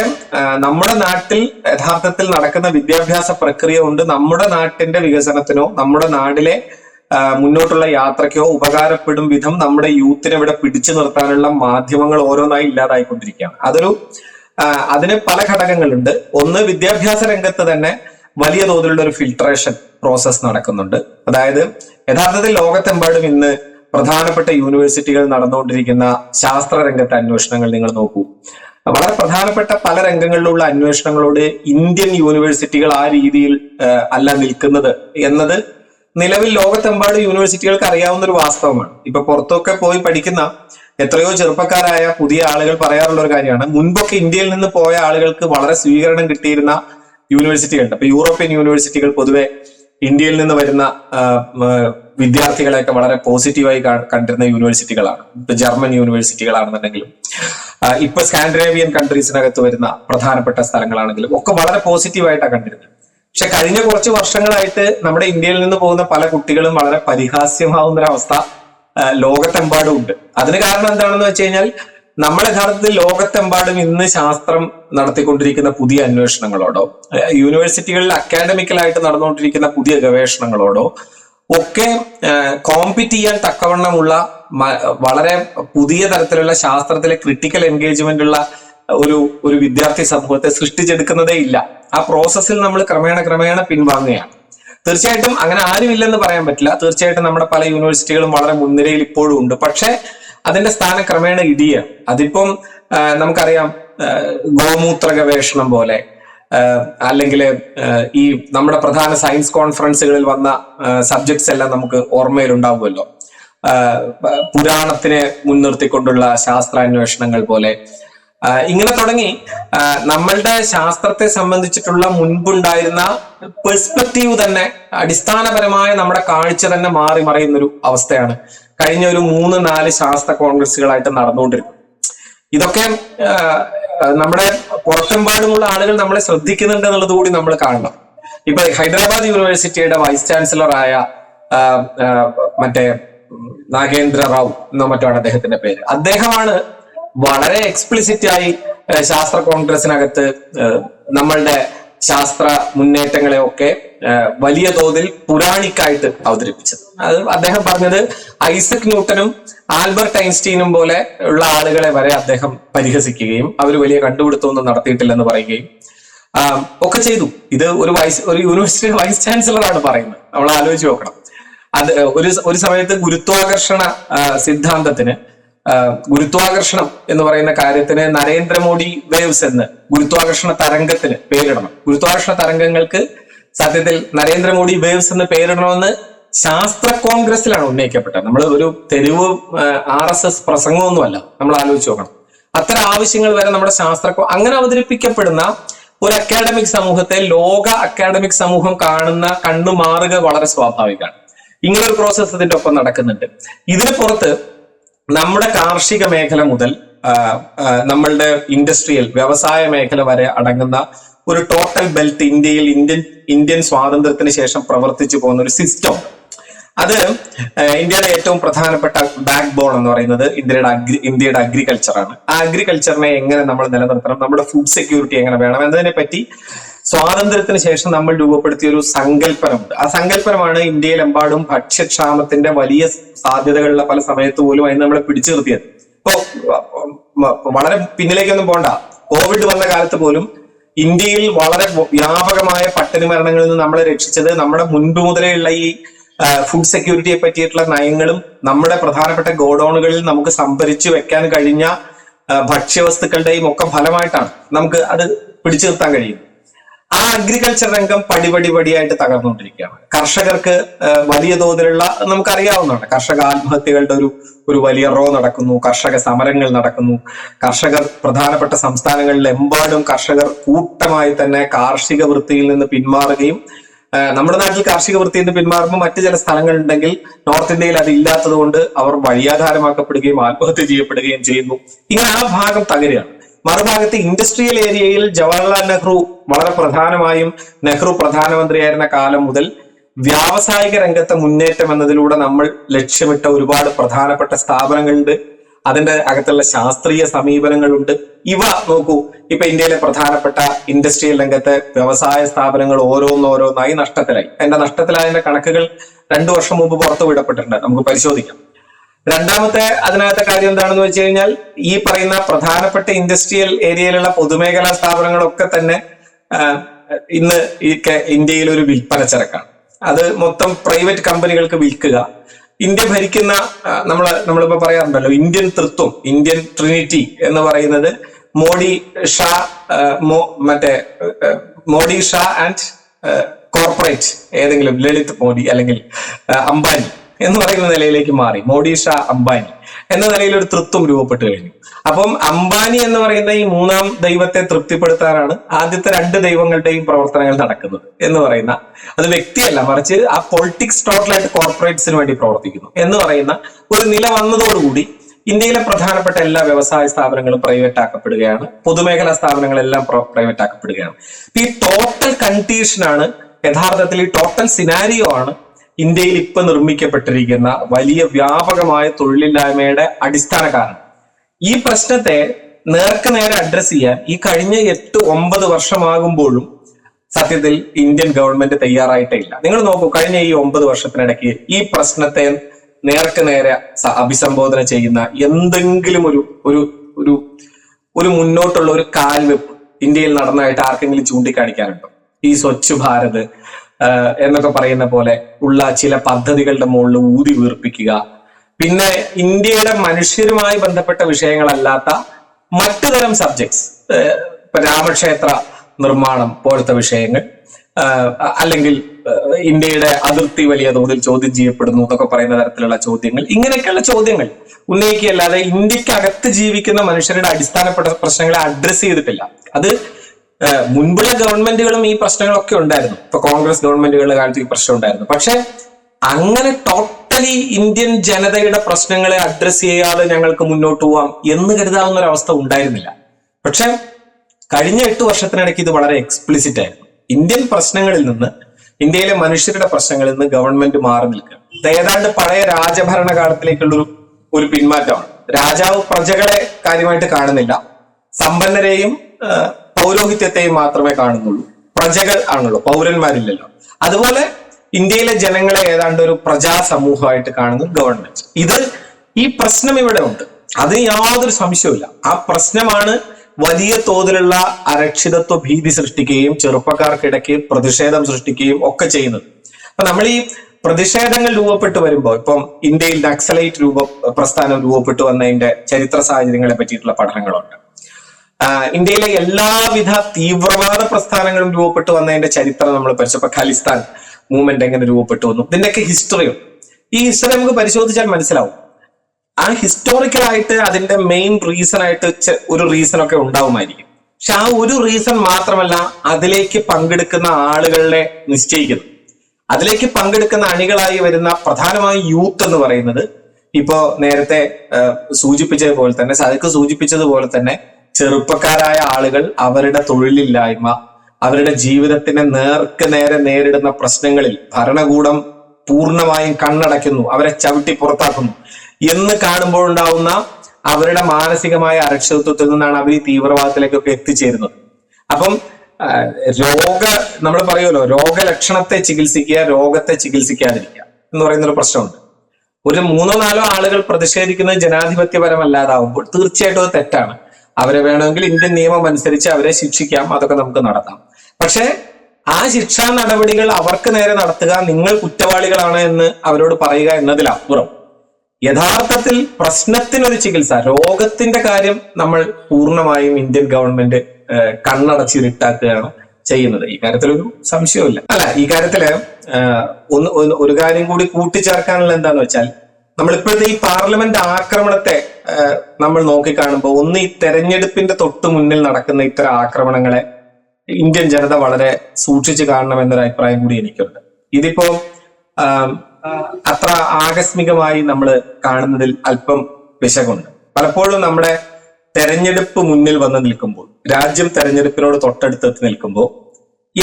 നമ്മുടെ നാട്ടിൽ യഥാർത്ഥത്തിൽ നടക്കുന്ന വിദ്യാഭ്യാസ പ്രക്രിയ കൊണ്ട് നമ്മുടെ നാട്ടിന്റെ വികസനത്തിനോ നമ്മുടെ നാടിലെ മുന്നോട്ടുള്ള യാത്രയ്ക്കോ ഉപകാരപ്പെടും വിധം നമ്മുടെ യൂത്തിനെ ഇവിടെ പിടിച്ചു നിർത്താനുള്ള മാധ്യമങ്ങൾ ഓരോന്നായി ഇല്ലാതായിക്കൊണ്ടിരിക്കുകയാണ്. അതൊരു അതിന് പല ഘടകങ്ങളുണ്ട്. ഒന്ന് വിദ്യാഭ്യാസ രംഗത്ത് തന്നെ വലിയ തോതിലുള്ള ഒരു ഫിൽട്രേഷൻ പ്രോസസ് നടക്കുന്നുണ്ട്. അതായത് യഥാർത്ഥത്തിൽ ലോകത്തെമ്പാടും ഇന്ന് പ്രധാനപ്പെട്ട യൂണിവേഴ്സിറ്റികൾ നടന്നുകൊണ്ടിരിക്കുന്ന ശാസ്ത്ര രംഗത്തെ അന്വേഷണങ്ങൾ നിങ്ങൾ നോക്കൂ. വളരെ പ്രധാനപ്പെട്ട പല രംഗങ്ങളിലുള്ള അന്വേഷണങ്ങളോട് ഇന്ത്യൻ യൂണിവേഴ്സിറ്റികൾ ആ രീതിയിൽ അല്ല നിൽക്കുന്നത് എന്നത് നിലവിൽ ലോകത്തെമ്പാടും യൂണിവേഴ്സിറ്റികൾക്ക് അറിയാവുന്ന ഒരു വാസ്തവമാണ്. ഇപ്പൊ പുറത്തൊക്കെ പോയി പഠിക്കുന്ന എത്രയോ ചെറുപ്പക്കാരായ പുതിയ ആളുകൾ പറയാറുള്ള ഒരു കാര്യമാണ്. മുൻപൊക്കെ ഇന്ത്യയിൽ നിന്ന് പോയ ആളുകൾക്ക് വളരെ സ്വീകരണം കിട്ടിയിരുന്ന യൂണിവേഴ്സിറ്റികളുണ്ട് അപ്പൊ യൂറോപ്യൻ യൂണിവേഴ്സിറ്റികൾ പൊതുവെ ഇന്ത്യയിൽ നിന്ന് വരുന്ന വിദ്യാർത്ഥികളെയൊക്കെ വളരെ പോസിറ്റീവായി കണ്ടിരുന്ന യൂണിവേഴ്സിറ്റികളാണ് ഇപ്പൊ ജർമ്മൻ യൂണിവേഴ്സിറ്റികളാണെന്നുണ്ടെങ്കിലും ഇപ്പൊ സ്കാൻഡിനേവിയൻ കൺട്രീസിനകത്ത് വരുന്ന പ്രധാനപ്പെട്ട സ്ഥലങ്ങളാണെങ്കിലും ഒക്കെ വളരെ പോസിറ്റീവായിട്ടാണ് കണ്ടിരുന്നത്. പക്ഷെ കഴിഞ്ഞ കുറച്ച് വർഷങ്ങളായിട്ട് നമ്മുടെ ഇന്ത്യയിൽ നിന്ന് പോകുന്ന പല കുട്ടികളും വളരെ പരിഹാസ്യമാവുന്ന ഒരു അവസ്ഥ ലോകത്തെമ്പാടും ഉണ്ട്. അതിന് കാരണം എന്താണെന്ന് വെച്ച് കഴിഞ്ഞാൽ നമ്മൾ യഥാർത്ഥത്തിൽ ലോകത്തെമ്പാടും ഇന്ന് ശാസ്ത്രം നടത്തിക്കൊണ്ടിരിക്കുന്ന പുതിയ അന്വേഷണങ്ങളോടോ യൂണിവേഴ്സിറ്റികളിൽ അക്കാഡമിക്കലായിട്ട് നടന്നുകൊണ്ടിരിക്കുന്ന പുതിയ ഗവേഷണങ്ങളോടോ ഒക്കെ കോമ്പീറ്റ് ചെയ്യാൻ തക്കവണ്ണമുള്ള വളരെ പുതിയ തരത്തിലുള്ള ശാസ്ത്രത്തിലെ ക്രിട്ടിക്കൽ എൻഗേജ്മെന്റ് ഉള്ള ഒരു ഒരു വിദ്യാർത്ഥി സമൂഹത്തെ സൃഷ്ടിച്ചെടുക്കുന്നതേ ഇല്ല. ആ പ്രോസസ്സിൽ നമ്മൾ ക്രമേണ ക്രമേണ പിൻവാങ്ങുകയാണ്. തീർച്ചയായിട്ടും അങ്ങനെ ആരുമില്ലെന്ന് പറയാൻ പറ്റില്ല. തീർച്ചയായിട്ടും നമ്മുടെ പല യൂണിവേഴ്സിറ്റികളും വളരെ മുൻനിരയിൽ ഇപ്പോഴും ഉണ്ട്. പക്ഷേ അതിന്റെ സ്ഥാനം ക്രമേണ ഇടിയ അതിപ്പം നമുക്കറിയാം ഗോമൂത്ര ഗവേഷണം പോലെ അല്ലെങ്കിൽ ഈ നമ്മുടെ പ്രധാന സയൻസ് കോൺഫറൻസുകളിൽ വന്ന സബ്ജക്ട്സ് എല്ലാം നമുക്ക് ഓർമ്മയിലുണ്ടാവുമല്ലോ. പുരാണത്തിനെ മുൻനിർത്തിക്കൊണ്ടുള്ള ശാസ്ത്രാന്വേഷണങ്ങൾ പോലെ ഇങ്ങനെ തുടങ്ങി. നമ്മളുടെ ശാസ്ത്രത്തെ സംബന്ധിച്ചിട്ടുള്ള മുൻപുണ്ടായിരുന്ന പെർസ്പെക്റ്റീവ് തന്നെ അടിസ്ഥാനപരമായ നമ്മുടെ കാഴ്ച തന്നെ മാറി മറിയുന്നൊരു അവസ്ഥയാണ് കഴിഞ്ഞ ഒരു മൂന്ന് നാല് ശാസ്ത്ര കോൺഗ്രസുകളായിട്ട് നടന്നുകൊണ്ടിരുന്നു ഇതൊക്കെ നമ്മുടെ പുറത്തെമ്പാടുമുള്ള ആളുകൾ നമ്മളെ ശ്രദ്ധിക്കുന്നുണ്ട് എന്നുള്ളത് കൂടി നമ്മൾ കാണണം. ഇപ്പൊ ഹൈദരാബാദ് യൂണിവേഴ്സിറ്റിയുടെ വൈസ് ചാൻസലറായ മറ്റേ നാഗേന്ദ്ര റാവു എന്നോ മറ്റോ ആണ് അദ്ദേഹത്തിന്റെ പേര്. അദ്ദേഹമാണ് വളരെ എക്സ്പ്ലിസിറ്റ് ആയി ശാസ്ത്ര കോൺഗ്രസിനകത്ത് നമ്മളുടെ ശാസ്ത്ര മുന്നേറ്റങ്ങളെ ഒക്കെ വലിയ തോതിൽ പുരാണിക്കായിട്ട് അവതരിപ്പിച്ചത്. അത് അദ്ദേഹം പറഞ്ഞത് ഐസക് ന്യൂട്ടനും ആൽബർട്ട് ഐൻസ്റ്റീനും പോലെ ഉള്ള ആളുകളെ വരെ അദ്ദേഹം പരിഹസിക്കുകയും അവർ വലിയ കണ്ടുപിടുത്തമൊന്നും നടത്തിയിട്ടില്ലെന്ന് പറയുകയും ഒക്കെ ചെയ്തു. ഇത് ഒരു വൈസ് ഒരു യൂണിവേഴ്സിറ്റി വൈസ് ചാൻസലറാണ് പറയുന്നത്. നമ്മൾ ആലോചിച്ച് നോക്കണം. അത് ഒരു ഒരു സമയത്ത് ഗുരുത്വാകർഷണ സിദ്ധാന്തത്തിന് ഗുരുത്വാകർഷണം എന്ന് പറയുന്ന കാര്യത്തിന് നരേന്ദ്രമോദി വേവ്സ് എന്ന് ഗുരുത്വാകർഷണ തരംഗത്തിന് പേരിടണം. ഗുരുത്വാകർഷണ തരംഗങ്ങൾക്ക് സത്യത്തിൽ നരേന്ദ്രമോദി വേവ്സ് എന്ന് പേരിടണമെന്ന് ശാസ്ത്ര കോൺഗ്രസിലാണ് ഉന്നയിക്കപ്പെട്ടത്. നമ്മൾ ഒരു തെരുവ് ആർ എസ് എസ് പ്രസംഗമൊന്നുമല്ല. നമ്മൾ ആലോചിച്ച് നോക്കണം. അത്തരം ആവശ്യങ്ങൾ വരെ നമ്മുടെ ശാസ്ത്ര അങ്ങനെ അവതരിപ്പിക്കപ്പെടുന്ന ഒരു അക്കാഡമിക് സമൂഹത്തെ ലോക അക്കാഡമിക് സമൂഹം കാണുന്ന കണ്ണു മാറുക വളരെ സ്വാഭാവികമാണ്. ഇങ്ങനെ ഒരു പ്രോസസ് ഇതിന്റെ ഒപ്പം നടക്കുന്നുണ്ട്. ഇതിന് പുറത്ത് നമ്മുടെ കാർഷിക മേഖല മുതൽ നമ്മളുടെ ഇൻഡസ്ട്രിയൽ വ്യവസായ മേഖല വരെ അടങ്ങുന്ന ഒരു ടോട്ടൽ ബെൽറ്റ് ഇന്ത്യയിൽ ഇന്ത്യൻ ഇന്ത്യൻ സ്വാതന്ത്ര്യത്തിന് ശേഷം പ്രവർത്തിച്ചു പോകുന്ന ഒരു സിസ്റ്റം അത് ഇന്ത്യയുടെ ഏറ്റവും പ്രധാനപ്പെട്ട ബാക്ക് ബോൺ എന്ന് പറയുന്നത് ഇന്ത്യയുടെ അഗ്രി ഇന്ത്യയുടെ അഗ്രികൾച്ചറാണ് ആ അഗ്രികൾച്ചറിനെ എങ്ങനെ നമ്മൾ നിലനിർത്തണം നമ്മുടെ ഫുഡ് സെക്യൂരിറ്റി എങ്ങനെ വേണം എന്നതിനെ പറ്റി സ്വാതന്ത്ര്യത്തിന് ശേഷം നമ്മൾ രൂപപ്പെടുത്തിയ ഒരു സങ്കല്പനമുണ്ട്. ആ സങ്കല്പനമാണ് ഇന്ത്യയിലെമ്പാടും ഭക്ഷ്യക്ഷാമത്തിന്റെ വലിയ സാധ്യതകളുള്ള പല സമയത്ത് പോലും അതിന് നമ്മളെ പിടിച്ചു നിർത്തിയത്. ഇപ്പോ വളരെ പിന്നിലേക്കൊന്നും പോണ്ട. കോവിഡ് വന്ന കാലത്ത് പോലും ഇന്ത്യയിൽ വളരെ വ്യാപകമായ പട്ടിണി മരണങ്ങളിൽ നിന്ന് നമ്മളെ രക്ഷിച്ചത് നമ്മുടെ മുൻപ് മുതലേ ഉള്ള ഈ ഫുഡ് സെക്യൂരിറ്റിയെ പറ്റിയിട്ടുള്ള നയങ്ങളും നമ്മുടെ പ്രധാനപ്പെട്ട ഗോഡൌണുകളിൽ നമുക്ക് സംഭരിച്ചു വെക്കാൻ കഴിഞ്ഞ ഭക്ഷ്യവസ്തുക്കളുടെയും ഒക്കെ ഫലമായിട്ടാണ് നമുക്ക് അത് പിടിച്ചു നിർത്താൻ കഴിയും ആ അഗ്രികൾച്ചർ രംഗം പടിപടി പടിയായിട്ട് തകർന്നുകൊണ്ടിരിക്കുകയാണ്. കർഷകർക്ക് വലിയ തോതിലുള്ള നമുക്കറിയാവുന്നതാണ്. കർഷക ആത്മഹത്യകളുടെ ഒരു ഒരു വലിയ റോ നടക്കുന്നു കർഷക സമരങ്ങൾ നടക്കുന്നു. കർഷകർ പ്രധാനപ്പെട്ട സംസ്ഥാനങ്ങളിൽ എമ്പാടും കർഷകർ കൂട്ടമായി തന്നെ കാർഷിക വൃത്തിയിൽ നിന്ന് പിന്മാറുകയും നമ്മുടെ നാട്ടിൽ കാർഷിക വൃത്തിയിൽ നിന്ന് പിന്മാറുമ്പോൾ മറ്റു ചില സ്ഥലങ്ങളുണ്ടെങ്കിൽ നോർത്ത് ഇന്ത്യയിൽ അത് ഇല്ലാത്തത് കൊണ്ട് അവർ വഴിയാധാരമാക്കപ്പെടുകയും ആത്മഹത്യ ചെയ്യപ്പെടുകയും ചെയ്യുന്നു. ഇങ്ങനെ ആ ഭാഗം തകരുകയാണ്. മറുഭാഗത്ത് ഇൻഡസ്ട്രിയൽ ഏരിയയിൽ ജവഹർലാൽ നെഹ്റു വളരെ പ്രധാനമായും നെഹ്റു പ്രധാനമന്ത്രിയായിരുന്ന കാലം മുതൽ വ്യാവസായിക രംഗത്തെ മുന്നേറ്റം എന്നതിലൂടെ നമ്മൾ ലക്ഷ്യമിട്ട ഒരുപാട് പ്രധാനപ്പെട്ട സ്ഥാപനങ്ങളുണ്ട്. അതിന്റെ അകത്തുള്ള ശാസ്ത്രീയ സമീപനങ്ങളുണ്ട്. ഇവ നോക്കൂ ഇപ്പൊ ഇന്ത്യയിലെ പ്രധാനപ്പെട്ട ഇൻഡസ്ട്രിയൽ രംഗത്തെ വ്യവസായ സ്ഥാപനങ്ങൾ ഓരോന്നോരോന്നായി നഷ്ടത്തിലായി. എന്റെ നഷ്ടത്തിലായതിന്റെ കണക്കുകൾ രണ്ടു വർഷം മുമ്പ് പുറത്തു വിടപ്പെട്ടിട്ടുണ്ട് നമുക്ക് പരിശോധിക്കാം. രണ്ടാമത്തെ അതിനകത്തെ കാര്യം എന്താണെന്ന് വെച്ച് കഴിഞ്ഞാൽ ഈ പറയുന്ന പ്രധാനപ്പെട്ട ഇൻഡസ്ട്രിയൽ ഏരിയയിലുള്ള പൊതുമേഖലാ സ്ഥാപനങ്ങളൊക്കെ തന്നെ ഇന്ന് ഈ ഇന്ത്യയിൽ ഒരു വിൽപ്പന ചരക്കാണ്. അത് മൊത്തം പ്രൈവറ്റ് കമ്പനികൾക്ക് വിൽക്കുക. ഇന്ത്യ ഭരിക്കുന്ന നമ്മൾ നമ്മൾ നമ്മളിപ്പോ പറയാറുണ്ടല്ലോ ഇന്ത്യൻ തൃത്വം ഇന്ത്യൻ ട്രിനിറ്റി എന്ന് പറയുന്നത് മോഡി ഷാ മറ്റേ മോഡി ഷാ ആൻഡ് കോർപ്പറേറ്റ് ഏതെങ്കിലും ലളിത് മോഡി അല്ലെങ്കിൽ അംബാനി. എന്ന് പറയുന്ന നിലയിലേക്ക് മാറി. മോഡി അംബാനി എന്ന നിലയിൽ ഒരു തൃത്വം രൂപപ്പെട്ടു കഴിഞ്ഞു. അപ്പം അംബാനി എന്ന് പറയുന്ന ഈ മൂന്നാം ദൈവത്തെ തൃപ്തിപ്പെടുത്താനാണ് ആദ്യത്തെ രണ്ട് ദൈവങ്ങളുടെയും പ്രവർത്തനങ്ങൾ നടക്കുന്നത് എന്ന് പറയുന്ന അത് വ്യക്തിയല്ല മറിച്ച് ആ പൊളിറ്റിക്സ് ടോട്ടലായിട്ട് കോർപ്പറേറ്റ്സിന് വേണ്ടി പ്രവർത്തിക്കുന്നു എന്ന് പറയുന്ന ഒരു നില വന്നതോടുകൂടി ഇന്ത്യയിലെ പ്രധാനപ്പെട്ട എല്ലാ വ്യവസായ സ്ഥാപനങ്ങളും പ്രൈവറ്റ് ആക്കപ്പെടുകയാണ്. പൊതുമേഖലാ സ്ഥാപനങ്ങളെല്ലാം പ്രൈവറ്റ് ആക്കപ്പെടുകയാണ്. ഈ ടോട്ടൽ കണ്ടീഷനാണ് യഥാർത്ഥത്തിൽ ഈ ടോട്ടൽ സിനാരിയോ ആണ് ഇന്ത്യയിൽ ഇപ്പൊ നിർമ്മിക്കപ്പെട്ടിരിക്കുന്ന വലിയ വ്യാപകമായ തൊഴിലില്ലായ്മയുടെ അടിസ്ഥാന കാരണം. ഈ പ്രശ്നത്തെ നേർക്ക് നേരെ അഡ്രസ് ചെയ്യാൻ ഈ കഴിഞ്ഞ എട്ട് ഒമ്പത് വർഷമാകുമ്പോഴും സത്യത്തിൽ ഇന്ത്യൻ ഗവൺമെന്റ് തയ്യാറായിട്ടേ ഇല്ല. നിങ്ങൾ നോക്കൂ കഴിഞ്ഞ ഈ ഒമ്പത് വർഷത്തിനിടയ്ക്ക് ഈ പ്രശ്നത്തെ നേർക്ക് നേരെ അഭിസംബോധന ചെയ്യുന്ന എന്തെങ്കിലും ഒരു ഒരു ഒരു ഒരു മുന്നോട്ടുള്ള ഒരു കാൽവെപ്പ് ഇന്ത്യയിൽ നടന്നതായിട്ട് ആർക്കെങ്കിലും ചൂണ്ടിക്കാണിക്കാനുണ്ടോ? ഈ സ്വച്ഛ് ഭാരത് എന്നൊക്കെ പറയുന്ന പോലെ ഉള്ള ചില പദ്ധതികളുടെ മുകളിൽ ഊതി വീർപ്പിക്കുക. പിന്നെ ഇന്ത്യയുടെ മനുഷ്യരുമായി ബന്ധപ്പെട്ട വിഷയങ്ങളല്ലാത്ത മറ്റു തരം സബ്ജക്ട്സ് ഇപ്പൊ രാമക്ഷേത്ര നിർമ്മാണം പോലത്തെ വിഷയങ്ങൾ അല്ലെങ്കിൽ ഇന്ത്യയുടെ അതിർത്തി വലിയ തോതിൽ ചോദ്യം ചെയ്യപ്പെടുന്നു എന്നൊക്കെ പറയുന്ന തരത്തിലുള്ള ചോദ്യങ്ങൾ ഇങ്ങനെയൊക്കെയുള്ള ചോദ്യങ്ങൾ ഉന്നയിക്കുകയല്ലാതെ ഇന്ത്യക്കകത്ത് ജീവിക്കുന്ന മനുഷ്യരുടെ അടിസ്ഥാനപ്പെട്ട പ്രശ്നങ്ങളെ അഡ്രസ്സ് ചെയ്തിട്ടില്ല. അത് മുൻപുള്ള ഗവൺമെന്റുകളും ഈ പ്രശ്നങ്ങളൊക്കെ ഉണ്ടായിരുന്നു. ഇപ്പൊ കോൺഗ്രസ് ഗവൺമെന്റുകളുടെ കാലത്ത് ഈ പ്രശ്നം ഉണ്ടായിരുന്നു. പക്ഷെ അങ്ങനെ ടോട്ടലി ഇന്ത്യൻ ജനതയുടെ പ്രശ്നങ്ങളെ അഡ്രസ് ചെയ്യാതെ ഞങ്ങൾക്ക് മുന്നോട്ട് പോവാം എന്ന് കരുതാവുന്ന ഒരു അവസ്ഥ ഉണ്ടായിരുന്നില്ല. പക്ഷെ കഴിഞ്ഞ എട്ട് വർഷത്തിനിടയ്ക്ക് ഇത് വളരെ എക്സ്പ്ലിസിറ്റ് ആയിരുന്നു. ഇന്ത്യൻ പ്രശ്നങ്ങളിൽ നിന്ന് ഇന്ത്യയിലെ മനുഷ്യരുടെ പ്രശ്നങ്ങളിൽ നിന്ന് ഗവൺമെന്റ് മാറി നിൽക്കുക ഇത് ഏതാണ്ട് പഴയ രാജഭരണ കാലത്തിലേക്കുള്ളൊരു ഒരു പിന്മാറ്റമാണ്. രാജാവ് പ്രജകളെ കാര്യമായിട്ട് കാണുന്നില്ല. സമ്പന്നരെയും പൗരോഹിത്യത്തെയും മാത്രമേ കാണുന്നുള്ളൂ. പ്രജകൾ ആണല്ലോ പൗരന്മാരില്ലല്ലോ. അതുപോലെ ഇന്ത്യയിലെ ജനങ്ങളെ ഏതാണ്ട് ഒരു പ്രജാ സമൂഹമായിട്ട് കാണുന്നു ഗവൺമെന്റ്. ഇത് ഈ പ്രശ്നം ഇവിടെ ഉണ്ട്. അത് യാതൊരു സംശയവുമില്ല. ആ പ്രശ്നമാണ് വലിയ തോതിലുള്ള അരക്ഷിതത്വ ഭീതി സൃഷ്ടിക്കുകയും ചെറുപ്പക്കാർക്കിടയ്ക്ക് പ്രതിഷേധം സൃഷ്ടിക്കുകയും ഒക്കെ ചെയ്യുന്നത്. അപ്പൊ നമ്മൾ ഈ പ്രതിഷേധങ്ങൾ രൂപപ്പെട്ടു വരുമ്പോൾ ഇപ്പം ഇന്ത്യയിൽ നക്സലൈറ്റ് രൂപ പ്രസ്ഥാനം രൂപപ്പെട്ടു വന്നതിന്റെ ചരിത്ര സാഹചര്യങ്ങളെ പറ്റിയിട്ടുള്ള പഠനങ്ങളുണ്ട്. ഇന്ത്യയിലെ എല്ലാവിധ തീവ്രവാദ പ്രസ്ഥാനങ്ങളും രൂപപ്പെട്ടു വന്നതിന്റെ ചരിത്രം നമ്മൾ പരിശോധിച്ചപ്പോൾ ഖലിസ്ഥാൻ മൂവ്മെന്റ് എങ്ങനെ രൂപപ്പെട്ടു വന്നു? ഇതിന്റെയൊക്കെ ഹിസ്റ്ററിയും ഈ ഹിസ്റ്ററി നമുക്ക് പരിശോധിച്ചാൽ മനസ്സിലാവും. ആ ഹിസ്റ്റോറിക്കൽ ആയിട്ട് അതിന്റെ മെയിൻ റീസൺ ആയിട്ട് ഒരു റീസൺ ഒക്കെ ഉണ്ടാവുമായിരിക്കും. പക്ഷെ ആ ഒരു റീസൺ മാത്രമല്ല അതിലേക്ക് പങ്കെടുക്കുന്ന ആളുകളെ നിശ്ചയിക്കുന്നു അതിലേക്ക് പങ്കെടുക്കുന്ന അണികളായി വരുന്ന പ്രധാനമായും യൂത്ത് എന്ന് പറയുന്നത് ഇപ്പോ നേരത്തെ സൂചിപ്പിച്ചതുപോലെ തന്നെ സദക്ക് സൂചിപ്പിച്ചതുപോലെ തന്നെ ചെറുപ്പക്കാരായ ആളുകൾ അവരുടെ തൊഴിലില്ലായ്മ അവരുടെ ജീവിതത്തിന്റെ നേർക്ക് നേരെ നേരിടുന്ന പ്രശ്നങ്ങളിൽ ഭരണകൂടം പൂർണമായും കണ്ണടയ്ക്കുന്നു അവരെ ചവിട്ടി പുറത്താക്കുന്നു എന്ന് കാണുമ്പോൾ കാണുമ്പോഴുണ്ടാവുന്ന അവരുടെ മാനസികമായ അരക്ഷിതത്വത്തിൽ നിന്നാണ് അവർ ഈ തീവ്രവാദത്തിലേക്കൊക്കെ എത്തിച്ചേരുന്നത്. അപ്പം രോഗ നമ്മൾ പറയുമല്ലോ രോഗലക്ഷണത്തെ ചികിത്സിക്കുക രോഗത്തെ ചികിത്സിക്കാതിരിക്കുക എന്ന് പറയുന്ന ഒരു പ്രശ്നമുണ്ട്. ഒരു മൂന്നോ നാലോ ആളുകൾ പ്രതിഷേധിക്കുന്നത് ജനാധിപത്യപരമല്ലാതാവുമ്പോൾ തീർച്ചയായിട്ടും അത് തെറ്റാണ്. അവരെ വേണമെങ്കിൽ ഇന്ത്യൻ നിയമം അനുസരിച്ച് അവരെ ശിക്ഷിക്കാം അതൊക്കെ നമുക്ക് നടത്താം. പക്ഷേ ആ ശിക്ഷാ നടപടികൾ അവർക്ക് നേരെ നടത്തുക നിങ്ങൾ കുറ്റവാളികളാണ് എന്ന് അവരോട് പറയുക എന്നതിലപ്പുറം യഥാർത്ഥത്തിൽ പ്രശ്നത്തിനൊരു ചികിത്സ രോഗത്തിന്റെ കാര്യം നമ്മൾ പൂർണമായും ഇന്ത്യൻ ഗവൺമെന്റ് കണ്ണടച്ചിരുട്ടാക്കുകയാണ് ചെയ്യുന്നത്. ഈ കാര്യത്തിൽ ഒരു സംശയവുമില്ല. അല്ല ഈ കാര്യത്തിൽ ഒന്ന് ഒരു കാര്യം കൂടി കൂട്ടിച്ചേർക്കാനുള്ള എന്താന്ന് വെച്ചാൽ നമ്മളിപ്പോഴത്തെ ഈ പാർലമെന്റ് ആക്രമണത്തെ നമ്മൾ നോക്കിക്കാണുമ്പോൾ ഒന്ന് ഈ തെരഞ്ഞെടുപ്പിന്റെ തൊട്ടു മുന്നിൽ നടക്കുന്ന ഇത്തരം ആക്രമണങ്ങളെ ഇന്ത്യൻ ജനത വളരെ സൂക്ഷിച്ചു കാണണം എന്നൊരു അഭിപ്രായം കൂടി എനിക്കുണ്ട്. ഇതിപ്പോ അത്ര ആകസ്മികമായി നമ്മൾ കാണുന്നതിൽ അല്പം വിശകുണ്ട്. പലപ്പോഴും നമ്മുടെ തെരഞ്ഞെടുപ്പ് മുന്നിൽ വന്ന് നിൽക്കുമ്പോൾ രാജ്യം തെരഞ്ഞെടുപ്പിനോട് തൊട്ടടുത്തെത്തി നിൽക്കുമ്പോൾ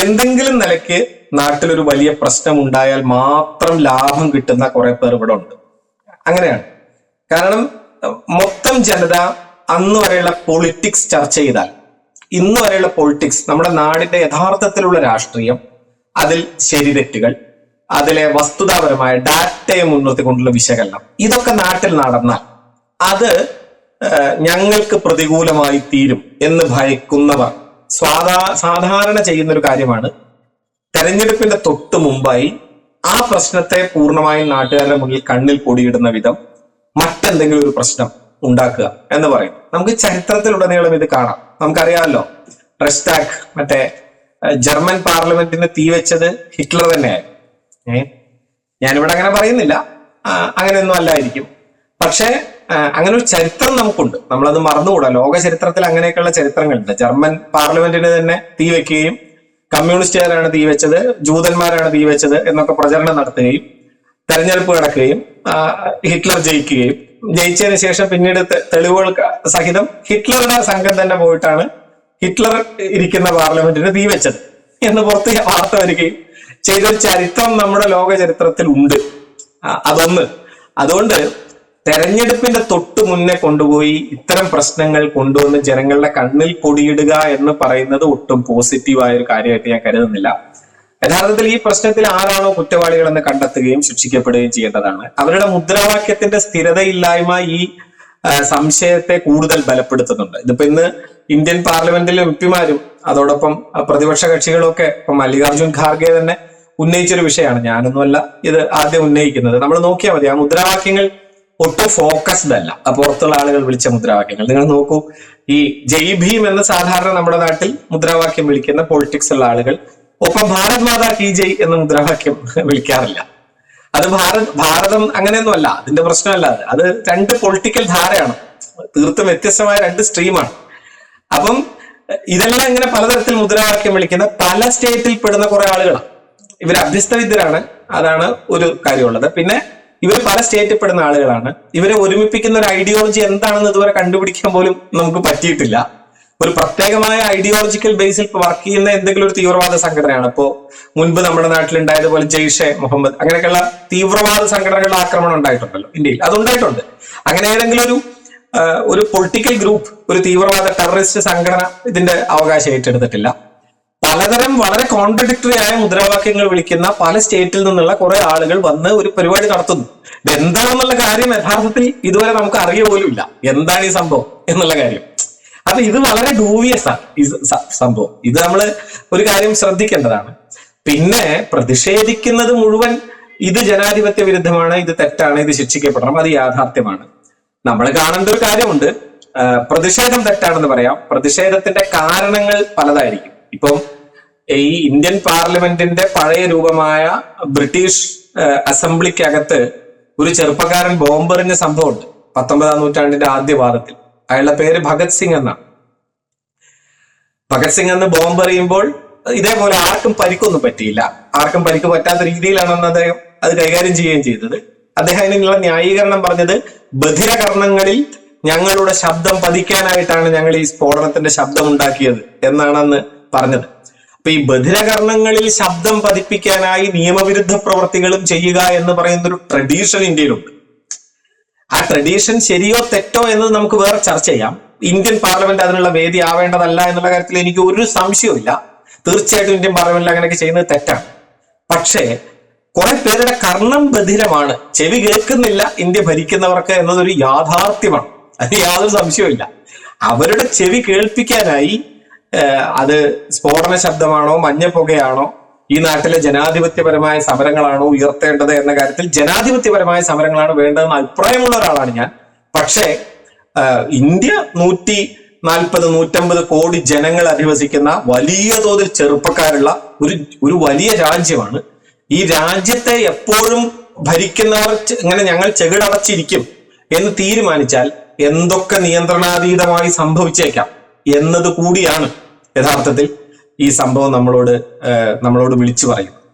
എന്തെങ്കിലും നിലയ്ക്ക് നാട്ടിലൊരു വലിയ പ്രശ്നം ഉണ്ടായാൽ മാത്രം ലാഭം കിട്ടുന്ന കുറെ പേർ ഇവിടെ ഉണ്ട്. അങ്ങനെയാണ്. കാരണം മൊത്തം ജനത അന്ന് വരെയുള്ള പൊളിറ്റിക്സ് ചർച്ച ചെയ്താൽ ഇന്ന് വരെയുള്ള പൊളിറ്റിക്സ് നമ്മുടെ നാടിന്റെ യഥാർത്ഥത്തിലുള്ള രാഷ്ട്രീയം അതിൽ ശരിതെറ്റുകൾ അതിലെ വസ്തുതാപരമായ ഡാറ്റയെ മുൻനിർത്തിക്കൊണ്ടുള്ള വിശകലനം ഇതൊക്കെ നാട്ടിൽ നടന്നാൽ അത് ഞങ്ങൾക്ക് പ്രതികൂലമായി തീരും എന്ന് ഭയക്കുന്നവർ സ്വാധാ സാധാരണ ചെയ്യുന്ന ഒരു കാര്യമാണ് തെരഞ്ഞെടുപ്പിന്റെ തൊട്ട് മുമ്പായി ആ പ്രശ്നത്തെ പൂർണമായും നാട്ടുകാരുടെ മുന്നിൽ കണ്ണിൽ പൊടിയിടുന്ന വിധം മറ്റെന്തെങ്കിലും ഒരു പ്രശ്നം ഉണ്ടാക്കുക എന്ന് പറയും. നമുക്ക് ചരിത്രത്തിലുടനീളം ഇത് കാണാം. നമുക്കറിയാമല്ലോ റെസ്റ്റാക്ക് മറ്റേ ജർമ്മൻ പാർലമെന്റിന് തീവെച്ചത് ഹിറ്റ്ലർ തന്നെയായിരുന്നു. ഏ ഞാനിവിടെ അങ്ങനെ പറയുന്നില്ല. അങ്ങനെയൊന്നും അല്ലായിരിക്കും. പക്ഷേ അങ്ങനെ ഒരു ചരിത്രം നമുക്കുണ്ട്. നമ്മളത് മറന്നുകൂടാ. ലോക ചരിത്രത്തിൽ അങ്ങനെയൊക്കെയുള്ള ചരിത്രങ്ങളുണ്ട്. ജർമ്മൻ പാർലമെന്റിന് തന്നെ തീ വെക്കുകയും കമ്മ്യൂണിസ്റ്റുകാരാണ് തീ വെച്ചത് ജൂതന്മാരാണ് തീ വെച്ചത് എന്നൊക്കെ പ്രചരണം നടത്തുകയും തെരഞ്ഞെടുപ്പ് നടക്കുകയും ഹിറ്റ്ലർ ജയിക്കുകയും. ജയിച്ചതിന് ശേഷം പിന്നീട് തെളിവുകൾ സഹിതം ഹിറ്റ്ലറുടെ സംഘം തന്നെ പോയിട്ടാണ് ഹിറ്റ്ലർ ഇരിക്കുന്ന പാർലമെന്റിന് തീ വെച്ചത്. എന്ന് പുറത്ത് വാർത്ത വരികയും ചെയ്തൊരു ചരിത്രം നമ്മുടെ ലോക ചരിത്രത്തിൽ ഉണ്ട്. അതൊന്ന്. അതുകൊണ്ട് തെരഞ്ഞെടുപ്പിന്റെ തൊട്ട് മുന്നേ കൊണ്ടുപോയി ഇത്തരം പ്രശ്നങ്ങൾ കൊണ്ടുവന്ന് ജനങ്ങളുടെ കണ്ണിൽ പൊടിയിടുക എന്ന് പറയുന്നത് ഒട്ടും പോസിറ്റീവായ ഒരു കാര്യമായിട്ട് ഞാൻ കരുതുന്നില്ല. യഥാർത്ഥത്തിൽ ഈ പ്രശ്നത്തിൽ ആരാണോ കുറ്റവാളികൾ എന്ന് കണ്ടെത്തുകയും ശിക്ഷിക്കപ്പെടുകയും ചെയ്യേണ്ടതാണ്. അവരുടെ മുദ്രാവാക്യത്തിന്റെ സ്ഥിരതയില്ലായ്മ ഈ സംശയത്തെ കൂടുതൽ ബലപ്പെടുത്തുന്നുണ്ട്. ഇതിപ്പോ ഇന്ന് ഇന്ത്യൻ പാർലമെന്റിലെ എം പിമാരും അതോടൊപ്പം പ്രതിപക്ഷ കക്ഷികളൊക്കെ ഇപ്പൊ മല്ലികാർജുൻ ഖാർഗെ തന്നെ ഉന്നയിച്ചൊരു വിഷയമാണ്. ഞാനൊന്നുമല്ല ഇത് ആദ്യം ഉന്നയിക്കുന്നത്. നമ്മൾ നോക്കിയാൽ മതി ആ മുദ്രാവാക്യങ്ങൾ ഒട്ടും ഫോക്കസ്ഡ് അല്ല. പുറത്തുള്ള ആളുകൾ വിളിച്ച മുദ്രാവാക്യങ്ങൾ. നിങ്ങൾ നോക്കൂ ഈ ജയ് ഭീം എന്ന് സാധാരണ നമ്മുടെ നാട്ടിൽ മുദ്രാവാക്യം വിളിക്കുന്ന പൊളിറ്റിക്സ് ഉള്ള ആളുകൾ ഒപ്പം ഭാരത് മാതാ കി ജയ് എന്ന മുദ്രാവാക്യം വിളിക്കാറില്ല. അത് ഭാരത് ഭാരതം അങ്ങനെയൊന്നുമല്ല അതിന്റെ പ്രശ്നമല്ല അത്. രണ്ട് പൊളിറ്റിക്കൽ ധാരയാണ്. തീർത്തും വ്യത്യസ്തമായ രണ്ട് സ്ട്രീമാണ് അപ്പം ഇതെല്ലാം ഇങ്ങനെ പലതരത്തിൽ മുദ്രാവാക്യം വിളിക്കുന്ന പല സ്റ്റേറ്റിൽ പെടുന്ന കുറെ ആളുകളാണ് ഇവർ അഭ്യസ്തവിദ്യരാണ്. അതാണ് ഒരു കാര്യമുള്ളത്. പിന്നെ ഇവർ പല സ്റ്റേറ്റിൽ പെടുന്ന ആളുകളാണ്. ഇവരെ ഒരുമിപ്പിക്കുന്ന ഒരു ഐഡിയോളജി എന്താണെന്ന് ഇതുവരെ കണ്ടുപിടിക്കാൻ പോലും നമുക്ക് പറ്റിയിട്ടില്ല. ഒരു പ്രത്യേകമായ ഐഡിയോളജിക്കൽ ബേസിൽ വർക്ക് ചെയ്യുന്ന എന്തെങ്കിലും ഒരു തീവ്രവാദ സംഘടനയാണ്. ഇപ്പോ മുൻപ് നമ്മുടെ നാട്ടിൽ നാട്ടിലുണ്ടായതുപോലെ ജെയ്ഷെ മുഹമ്മദ് അങ്ങനെയൊക്കെയുള്ള തീവ്രവാദ സംഘടനകളുടെ ആക്രമണം ഉണ്ടായിട്ടുണ്ടല്ലോ ഇന്ത്യയിൽ. അതുണ്ടായിട്ടുണ്ട്. അങ്ങനെ ഏതെങ്കിലും ഒരു ഒരു പൊളിറ്റിക്കൽ ഗ്രൂപ്പ് ഒരു തീവ്രവാദ ടെററിസ്റ്റ് സംഘടന ഇതിന്റെ അവകാശം ഏറ്റെടുത്തിട്ടില്ല. പലതരം വളരെ കോൺട്രഡിക്ടറി ആയ മുദ്രാവാക്യങ്ങൾ വിളിക്കുന്ന പല സ്റ്റേറ്റിൽ നിന്നുള്ള കുറെ ആളുകൾ വന്ന് ഒരു പരിപാടി നടത്തുന്നു. എന്താണെന്നുള്ള കാര്യം യഥാർത്ഥത്തിൽ ഇതുവരെ നമുക്ക് അറിയ പോലും ഇല്ല എന്താണ് ഈ സംഭവം എന്നുള്ള കാര്യം. അപ്പൊ ഇത് വളരെ ഡൂവിയസ് ആണ് ഈ സംഭവം. ഇത് നമ്മൾ ഒരു കാര്യം ശ്രദ്ധിക്കേണ്ടതാണ്. പിന്നെ പ്രതിഷേധിക്കുന്നത് മുഴുവൻ ഇത് ജനാധിപത്യ വിരുദ്ധമാണ് ഇത് തെറ്റാണ് ഇത് ശിക്ഷിക്കപ്പെടണം അത് യാഥാർത്ഥ്യമാണ്. നമ്മൾ കാണേണ്ട ഒരു കാര്യമുണ്ട്. പ്രതിഷേധം തെറ്റാണെന്ന് പറയാം. പ്രതിഷേധത്തിന്റെ കാരണങ്ങൾ പലതായിരിക്കും. ഇപ്പം ഈ ഇന്ത്യൻ പാർലമെന്റിന്റെ പഴയ രൂപമായ ബ്രിട്ടീഷ് അസംബ്ലിക്കകത്ത് ഒരു ചെറുപ്പക്കാരൻ ബോംബെറിഞ്ഞ സംഭവമുണ്ട്. പത്തൊമ്പതാം നൂറ്റാണ്ടിന്റെ ആദ്യപാദത്തിൽ അയാളുടെ പേര് ഭഗത് സിംഗ് എന്നാണ് ഭഗത് സിംഗ് എന്ന് ബോംബ് എറിയുമ്പോൾ ഇതേപോലെ ആർക്കും പരിക്കൊന്നും പറ്റിയില്ല. ആർക്കും പരിക്ക് പറ്റാത്ത രീതിയിലാണെന്ന് അദ്ദേഹം അത് കൈകാര്യം ചെയ്യുകയും ചെയ്തത്. അദ്ദേഹം അതിനുള്ള ന്യായീകരണം പറഞ്ഞത് ബധിരകർണങ്ങളിൽ ഞങ്ങളുടെ ശബ്ദം പതിക്കാനായിട്ടാണ് ഞങ്ങൾ ഈ സ്ഫോടനത്തിന്റെ ശബ്ദം ഉണ്ടാക്കിയത് എന്നാണെന്ന് പറഞ്ഞത്. അപ്പൊ ഈ ബധിരകർണങ്ങളിൽ ശബ്ദം പതിപ്പിക്കാനായി നിയമവിരുദ്ധ പ്രവർത്തികളും ചെയ്യുക എന്ന് പറയുന്ന ഒരു ട്രഡീഷൻ ഇന്ത്യയിലുണ്ട്. ആ ട്രഡീഷൻ ശരിയോ തെറ്റോ എന്നത് നമുക്ക് വേറെ ചർച്ച ചെയ്യാം. ഇന്ത്യൻ പാർലമെന്റ് അതിനുള്ള വേദി ആവേണ്ടതല്ല എന്നുള്ള കാര്യത്തിൽ എനിക്ക് ഒരു സംശയവുമില്ല. തീർച്ചയായിട്ടും ഇന്ത്യൻ പാർലമെന്റിൽ അങ്ങനെയൊക്കെ ചെയ്യുന്നത് തെറ്റാണ്. പക്ഷേ കുറെ പേരുടെ കർണം ബധിരമാണ്. ചെവി കേൾക്കുന്നില്ല ഇന്ത്യ ഭരിക്കുന്നവർക്ക് എന്നതൊരു യാഥാർത്ഥ്യമാണ്. അത് യാതൊരു സംശയവുമില്ല. അവരുടെ ചെവി കേൾപ്പിക്കാനായി അത് സ്ഫോടന ശബ്ദമാണോ മഞ്ഞപ്പുകയാണോ ഈ നാട്ടിലെ ജനാധിപത്യപരമായ സമരങ്ങളാണ് ഉയർത്തേണ്ടത് എന്ന കാര്യത്തിൽ ജനാധിപത്യപരമായ സമരങ്ങളാണ് വേണ്ടതെന്ന് അഭിപ്രായമുള്ള ഒരാളാണ് ഞാൻ. പക്ഷേ ഇന്ത്യ നൂറ്റി നാൽപ്പത് നൂറ്റമ്പത് കോടി ജനങ്ങൾ അധിവസിക്കുന്ന വലിയ തോതിൽ ചെറുപ്പക്കാരുള്ള ഒരു ഒരു വലിയ രാജ്യമാണ്. ഈ രാജ്യത്തെ എപ്പോഴും ഭരിക്കുന്നവർ ഇങ്ങനെ ഞങ്ങൾ ചെകിടടച്ചിരിക്കും എന്ന് തീരുമാനിച്ചാൽ എന്തൊക്കെ നിയന്ത്രണാതീതമായി സംഭവിച്ചേക്കാം എന്നത് കൂടിയാണ് യഥാർത്ഥത്തിൽ ഈ സംഭവം നമ്മളോട് നമ്മളോട് വിളിച്ചു പറയും.